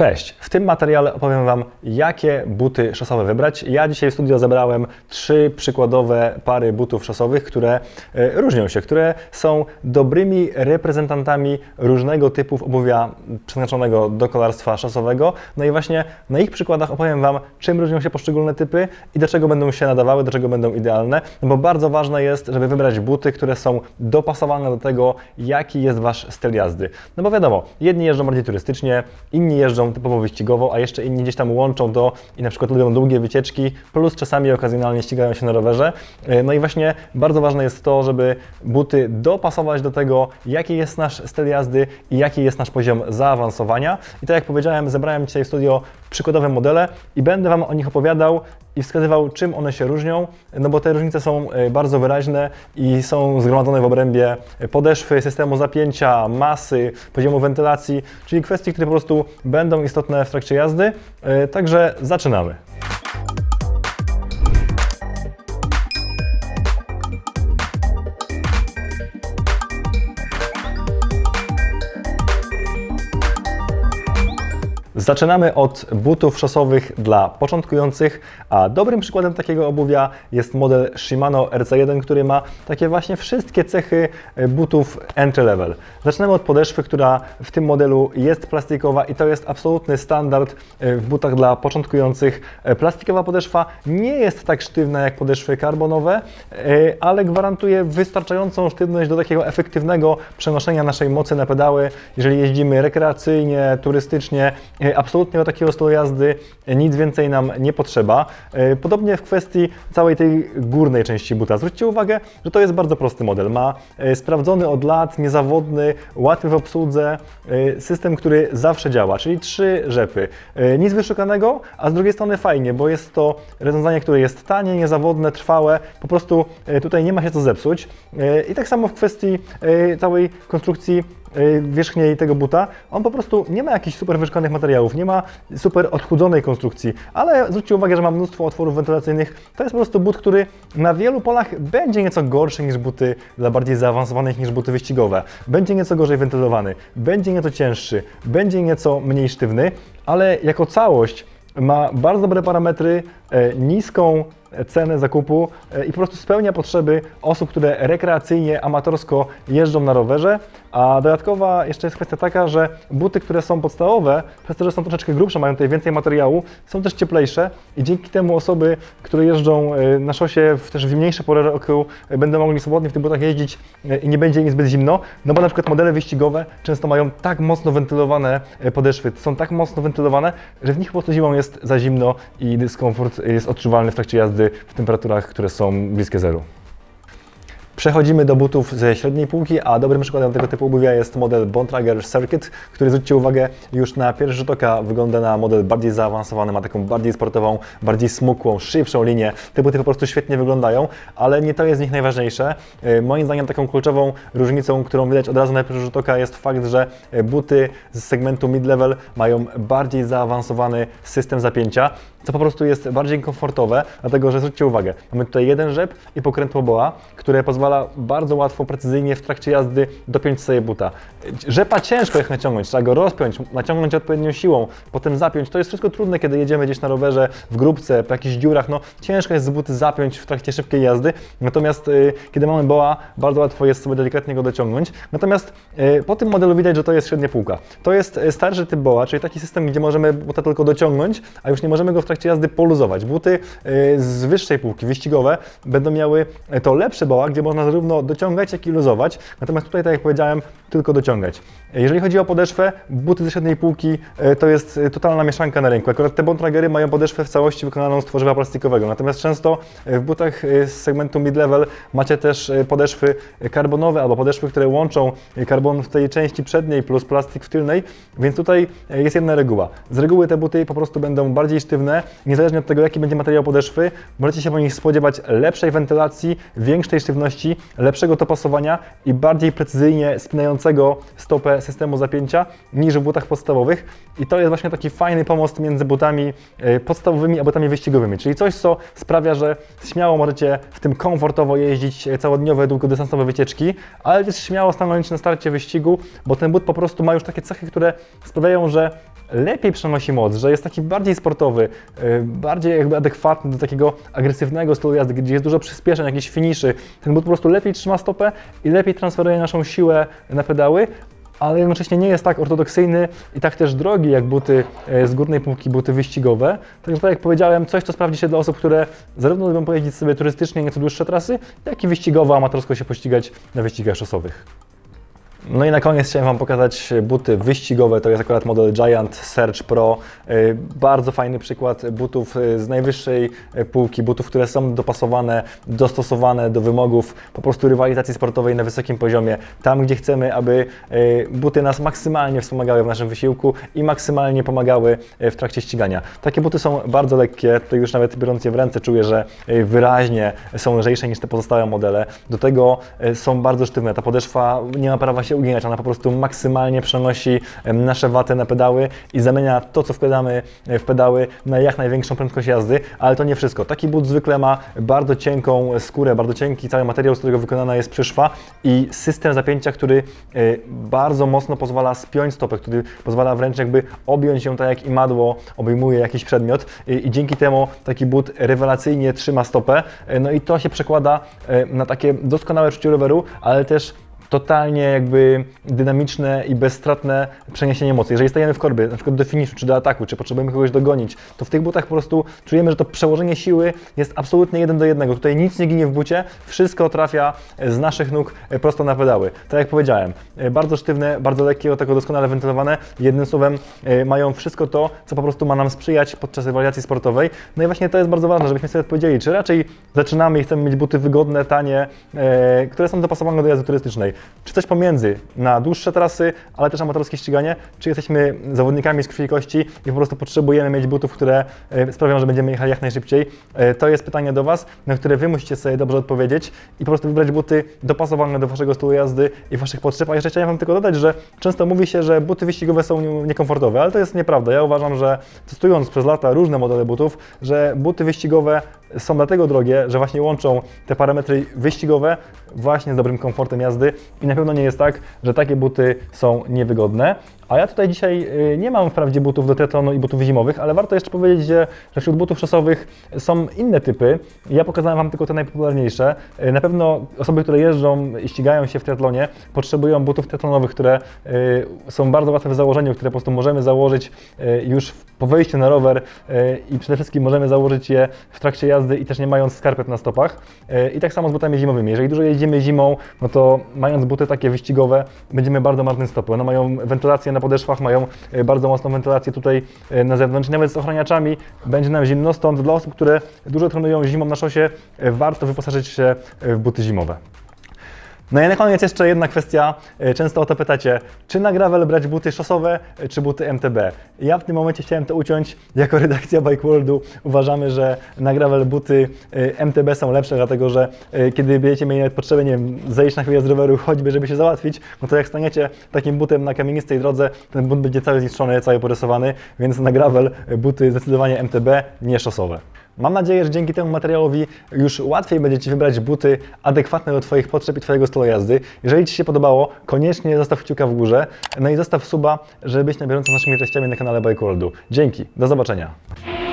Cześć! W tym materiale opowiem Wam, jakie buty szosowe wybrać. Ja dzisiaj w studio zebrałem trzy przykładowe pary butów szosowych, które e, różnią się, które są dobrymi reprezentantami różnego typu obuwia przeznaczonego do kolarstwa szosowego. No i właśnie na ich przykładach opowiem Wam, czym różnią się poszczególne typy i do czego będą się nadawały, do czego będą idealne. No bo bardzo ważne jest, żeby wybrać buty, które są dopasowane do tego, jaki jest Wasz styl jazdy. No bo wiadomo, jedni jeżdżą bardziej turystycznie, inni jeżdżą typowo wyścigowo, a jeszcze inni gdzieś tam łączą to i na przykład lubią długie wycieczki, plus czasami okazjonalnie ścigają się na rowerze. E, No i właśnie bardzo ważne jest to, żeby buty dopasować do tego, jaki jest nasz styl jazdy i jaki jest nasz poziom zaawansowania. I tak jak powiedziałem, zebrałem dzisiaj w studio przykładowe modele i będę Wam o nich opowiadał i wskazywał, czym one się różnią, no bo te różnice są e, bardzo wyraźne i są zgromadzone w obrębie podeszwy, systemu zapięcia, masy, poziomu wentylacji, czyli kwestii, które po prostu będą istotne w trakcie jazdy. E, Także zaczynamy. Zaczynamy od butów szosowych dla początkujących, a dobrym przykładem takiego obuwia jest model Shimano RC1, który ma takie właśnie wszystkie cechy e, butów entry level. Zaczynamy od podeszwy, która w tym modelu jest plastikowa i to jest absolutny standard e, w butach dla początkujących. E, Plastikowa podeszwa nie jest tak sztywna jak podeszwy karbonowe, ale gwarantuje wystarczającą sztywność do takiego efektywnego przenoszenia naszej mocy na pedały, jeżeli jeździmy rekreacyjnie, turystycznie, absolutnie do takiego stylu jazdy nic więcej nam nie potrzeba. E, Podobnie w kwestii całej tej górnej części buta. Zwróćcie uwagę, że to jest bardzo prosty model. Ma e, sprawdzony od lat, niezawodny, łatwy w obsłudze e, system, który zawsze działa, czyli trzy rzepy. Nic wyszukanego, a z drugiej strony fajnie, bo jest to rozwiązanie, które jest tanie, niezawodne, trwałe, po prostu tutaj nie ma się co zepsuć. I tak samo w kwestii całej konstrukcji wierzchniej tego buta, on po prostu nie ma jakichś super wyszukanych materiałów, nie ma super odchudzonej konstrukcji, ale zwróćcie uwagę, że ma mnóstwo otworów wentylacyjnych. To jest po prostu but, który na wielu polach będzie nieco gorszy niż buty dla bardziej zaawansowanych niż buty wyścigowe. Będzie nieco gorzej wentylowany, będzie nieco cięższy, będzie nieco mniej sztywny, ale jako całość ma bardzo dobre parametry, e, niską cenę zakupu e, i po prostu spełnia potrzeby osób, które rekreacyjnie, amatorsko jeżdżą na rowerze. A dodatkowa jeszcze jest kwestia taka, że buty, które są podstawowe, przez to, że są troszeczkę grubsze, mają tutaj więcej materiału, są też cieplejsze i dzięki temu osoby, które jeżdżą e, na szosie w też w zimniejsze pory roku, e, będą mogli swobodnie w tych butach jeździć e, i nie będzie im zbyt zimno, no bo na przykład modele wyścigowe często mają tak mocno wentylowane podeszwy, są tak mocno wentylowane, że w nich po prostu zimą jest za zimno i dyskomfort jest odczuwalny w trakcie jazdy w temperaturach, które są bliskie zeru. Przechodzimy do butów ze średniej półki, a dobrym przykładem tego typu obuwia jest model Bontrager Circuit, który zwróćcie uwagę już na pierwszy rzut oka wygląda na model bardziej zaawansowany, ma taką bardziej sportową, bardziej smukłą, szybszą linię. Te buty po prostu świetnie wyglądają, ale nie to jest z nich najważniejsze. E, Moim zdaniem taką kluczową różnicą, którą widać od razu na pierwszy rzut oka jest fakt, że e, buty z segmentu mid-level mają bardziej zaawansowany system zapięcia, co po prostu jest bardziej komfortowe, dlatego że zwróćcie uwagę, mamy tutaj jeden rzep i pokrętło boa, które pozwala bardzo łatwo, precyzyjnie w trakcie jazdy dopiąć sobie buta. Rzepa ciężko jest naciągnąć, trzeba go rozpiąć, naciągnąć odpowiednią siłą, potem zapiąć. To jest wszystko trudne, kiedy jedziemy gdzieś na rowerze, w grupce, po jakichś dziurach, no ciężko jest z buty zapiąć w trakcie szybkiej jazdy, natomiast y, kiedy mamy boa, bardzo łatwo jest sobie delikatnie go dociągnąć. Natomiast y, po tym modelu widać, że to jest średnia półka. To jest y, starszy typ boa, czyli taki system, gdzie możemy buta tylko dociągnąć, a już nie możemy go w trakcie jazdy poluzować. Buty y, z wyższej półki, wyścigowe, będą miały y, to lepsze boa, gdzie można zarówno dociągać, jak i luzować. Natomiast tutaj, tak jak powiedziałem, tylko dociągać. Jeżeli chodzi o podeszwę, buty ze średniej półki y, to jest y, totalna mieszanka na rynku. Akurat te Bontragery mają podeszwę w całości wykonaną z tworzywa plastikowego. Natomiast często y, w butach z segmentu mid-level macie też podeszwy karbonowe albo podeszwy, które łączą karbon w tej części przedniej plus plastik w tylnej, więc tutaj jest jedna reguła. Z reguły te buty po prostu będą bardziej sztywne, niezależnie od tego, jaki będzie materiał podeszwy, możecie się po nich spodziewać lepszej wentylacji, większej sztywności, lepszego topasowania i bardziej precyzyjnie spinającego stopę systemu zapięcia niż w butach podstawowych. I to jest właśnie taki fajny pomost między butami e, podstawowymi a butami wyścigowymi, czyli coś, co sprawia, że śmiało możecie w tym komfortowo jeździć e, całodniowe, długodystansowe wycieczki, ale też śmiało stanąć na starcie wyścigu, bo ten but po prostu ma już takie cechy, które sprawiają, że lepiej przenosi moc, że jest taki bardziej sportowy, yy, bardziej jakby adekwatny do takiego agresywnego stylu jazdy, gdzie jest dużo przyspieszeń, jakichś finiszy. Ten but po prostu lepiej trzyma stopę i lepiej transferuje naszą siłę na pedały, ale jednocześnie nie jest tak ortodoksyjny i tak też drogi jak buty e, z górnej półki, buty wyścigowe. Także tak jak powiedziałem, coś, co sprawdzi się dla osób, które zarówno lubią pojeździć sobie turystycznie nieco dłuższe trasy, jak i wyścigowo, amatorsko się pościgać na wyścigach szosowych. No i na koniec chciałem Wam pokazać buty wyścigowe. To jest akurat model Giant Surge Pro. Yy, Bardzo fajny przykład butów yy, z najwyższej yy, półki, butów, które są dopasowane, dostosowane do wymogów po prostu rywalizacji sportowej na wysokim poziomie. Tam, gdzie chcemy, aby buty nas maksymalnie wspomagały w naszym wysiłku i maksymalnie pomagały w trakcie ścigania. Takie buty są bardzo lekkie. Tutaj już nawet biorąc je w ręce czuję, że wyraźnie są lżejsze niż te pozostałe modele. Do tego są bardzo sztywne. Ta podeszwa nie ma prawa się uginać, ona po prostu maksymalnie przenosi nasze waty na pedały i zamienia to, co wkładamy e, w pedały na jak największą prędkość jazdy, ale to nie wszystko. Taki but zwykle ma bardzo cienką skórę, bardzo cienki cały materiał, z którego wykonana jest przyszwa i system zapięcia, który e, bardzo mocno pozwala spiąć stopę, który pozwala wręcz jakby objąć ją tak jak imadło obejmuje jakiś przedmiot i, i dzięki temu taki but rewelacyjnie trzyma stopę. E, No i to się przekłada e, na takie doskonałe czucie roweru, ale też totalnie jakby dynamiczne i bezstratne przeniesienie mocy. Jeżeli stajemy w korbie, na przykład do finiszu, czy do ataku, czy potrzebujemy kogoś dogonić, to w tych butach po prostu czujemy, że to przełożenie siły jest absolutnie jeden do jednego. Tutaj nic nie ginie w bucie, wszystko trafia z naszych nóg prosto na pedały. Tak jak powiedziałem, bardzo sztywne, bardzo lekkie, tego doskonale wentylowane. Jednym słowem e, mają wszystko to, co po prostu ma nam sprzyjać podczas rywalizacji sportowej. No i właśnie to jest bardzo ważne, żebyśmy sobie odpowiedzieli, czy raczej zaczynamy i chcemy mieć buty wygodne, tanie, e, które są dopasowane do jazdy turystycznej, czy coś pomiędzy na dłuższe trasy, ale też amatorskie ściganie, czy jesteśmy zawodnikami z krwi i kości i po prostu potrzebujemy mieć butów, które e, sprawią, że będziemy jechali jak najszybciej. E, To jest pytanie do Was, na które Wy musicie sobie dobrze odpowiedzieć i po prostu wybrać buty dopasowane do Waszego stylu jazdy i Waszych potrzeb. A jeszcze chciałem Wam tylko dodać, że często mówi się, że buty wyścigowe są nie- niekomfortowe, ale to jest nieprawda. Ja uważam, że testując przez lata różne modele butów, że buty wyścigowe są dlatego drogie, że właśnie łączą te parametry wyścigowe właśnie z dobrym komfortem jazdy i na pewno nie jest tak, że takie buty są niewygodne. A ja tutaj dzisiaj y, nie mam wprawdzie butów do triatlonu i butów zimowych, ale warto jeszcze powiedzieć, że, że wśród butów szosowych są inne typy. Ja pokazałem Wam tylko te najpopularniejsze. Y, Na pewno osoby, które jeżdżą i ścigają się w triatlonie, potrzebują butów triatlonowych, które y, są bardzo łatwe w założeniu, które po prostu możemy założyć już po wejściu na rower i przede wszystkim możemy założyć je w trakcie jazdy i też nie mając skarpet na stopach. I tak samo z butami zimowymi. Jeżeli dużo jeździmy zimą, no to mając buty takie wyścigowe, będziemy bardzo martne stopy. One mają wentylację na podeszwach, mają y, bardzo mocną wentylację tutaj y, na zewnątrz. Nawet z ochraniaczami będzie nam zimno, stąd dla osób, które dużo trenują zimą na szosie, y, warto wyposażyć się w buty zimowe. No i na koniec jeszcze jedna kwestia. E, Często o to pytacie, czy na gravel brać buty szosowe, e, czy buty MTB? Ja w tym momencie chciałem to uciąć. Jako redakcja Bike Worldu uważamy, że na gravel buty e, MTB są lepsze, dlatego że kiedy będziecie mieli nawet potrzebę, nie wiem, zejść na chwilę z roweru, choćby, żeby się załatwić, no to jak staniecie takim butem na kamienistej drodze, ten but będzie cały zniszczony, cały porysowany, więc na gravel buty zdecydowanie MTB, nie szosowe. Mam nadzieję, że dzięki temu materiałowi już łatwiej będzie Ci wybrać buty adekwatne do Twoich potrzeb i Twojego stylu jazdy. Jeżeli Ci się podobało, koniecznie zostaw kciuka w górze, no i zostaw suba, żeby być na bieżąco z naszymi treściami na kanale Bike Worldu. Dzięki, do zobaczenia.